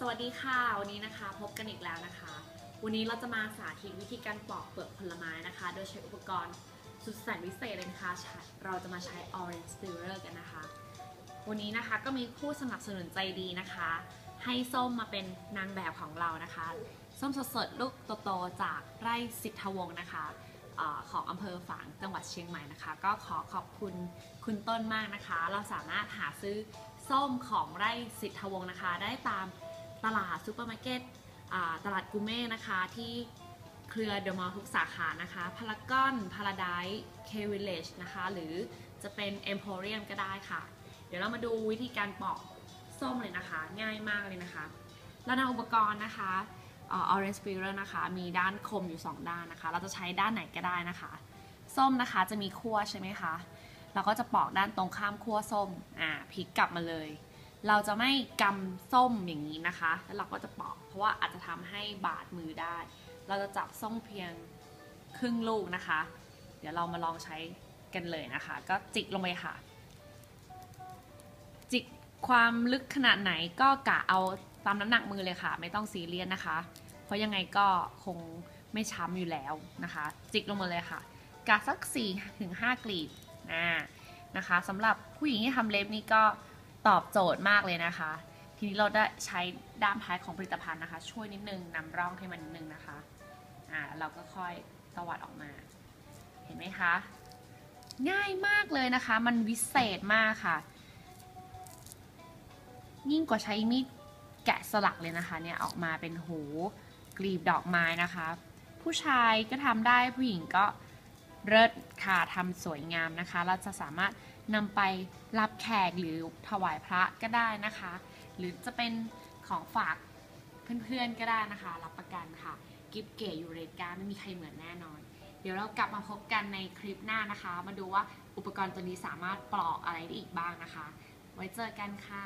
สวัสดีค่ะ วันนี้นะคะพบกันอีกแล้วนะคะ วันนี้เราจะมาสาธิตวิธีการปอกเปลือกผลไม้นะคะ โดยใช้อุปกรณ์สุดแสนวิเศษเลยนะคะเราจะมาใช้ Orange Peeler กันนะคะ วันนี้นะคะก็มีผู้สนับสนุนใจดีนะคะ ให้ส้มมาเป็นนางแบบของเรานะคะ ส้มสดๆลูกโตๆจากไร่สิทธวงศ์นะคะของอำเภอฝางจังหวัดเชียงใหม่นะคะ ก็ขอขอบคุณคุณต้นมากนะคะ เราสามารถหาซื้อส้มของไร่สิทธวงศ์นะคะ ได้ตาม ตลาดซูเปอร์มาร์เก็ตตลาดกูเม่นะคะที่เครือเดอะมอลล์ทุกสาขานะคะพารากอนพาราไดเควิลเลจนะคะ หรือจะเป็นเอ็มโพเรียมก็ได้ค่ะ เดี๋ยวเรามาดูวิธีการปอกส้มเลยนะคะ ง่ายมากเลยนะคะ เรานำอุปกรณ์นะคะเอ่อ orange peeler นะคะ มีด้านคมอยู่ 2 ด้านนะคะ เราจะใช้ด้านไหนก็ได้นะคะ ส้มนะคะจะมีขั้วใช่ไหมคะ เราก็จะปอกด้านตรงข้ามขั้วส้ม อ่าพลิกกลับมาเลย เราจะไม่กำส้มอย่างนี้นะคะ แล้วเราก็จะปอก เพราะว่าอาจจะทำให้บาดมือได้ เราจะจับส้มเพียงครึ่งลูกนะคะ เดี๋ยวเรามาลองใช้กันเลยนะคะ ก็จิกลงไปค่ะ จิกความลึกขนาดไหนก็กะเอาตามน้ำหนักมือเลยค่ะ ไม่ต้องซีเรียสนะคะ เพราะยังไงก็คงไม่ช้ำอยู่แล้วนะคะ จิกลงมาเลยค่ะ กะสัก4ถึง5กลีบอ่านะคะสำหรับผู้หญิงที่ทำเล็บนี่ก็ ตอบโจทย์มากเลยนะคะ ทีนี้เราได้ใช้ด้ามท้ายของผลิตภัณฑ์นะคะ ช่วยนิดนึงนำร่องให้มันนิดนึงนะคะอ่าเราก็ค่อยตวัดออกมา เห็นไหมคะ ง่ายมากเลยนะคะ มันวิเศษมากค่ะ ยิ่งกว่าใช้มีดแกะสลักเลยนะคะเนี่ยออกมาเป็นหูกลีบดอกไม้นะคะ ผู้ชายก็ทำได้ผู้หญิงก็ เลิศค่ะทำสวยงามนะคะ เราจะสามารถนำไปรับแขกหรือถวายพระก็ได้นะคะ หรือจะเป็นของฝากเพื่อนๆก็ได้นะคะ รับประกันค่ะ กิฟเก๋ยูเรกาไม่มีใครเหมือนแน่นอน เดี๋ยวเรากลับมาพบกันในคลิปหน้านะคะ มาดูว่าอุปกรณ์ตัวนี้สามารถปลอกอะไรได้อีกบ้างนะคะ ไว้เจอกันค่ะ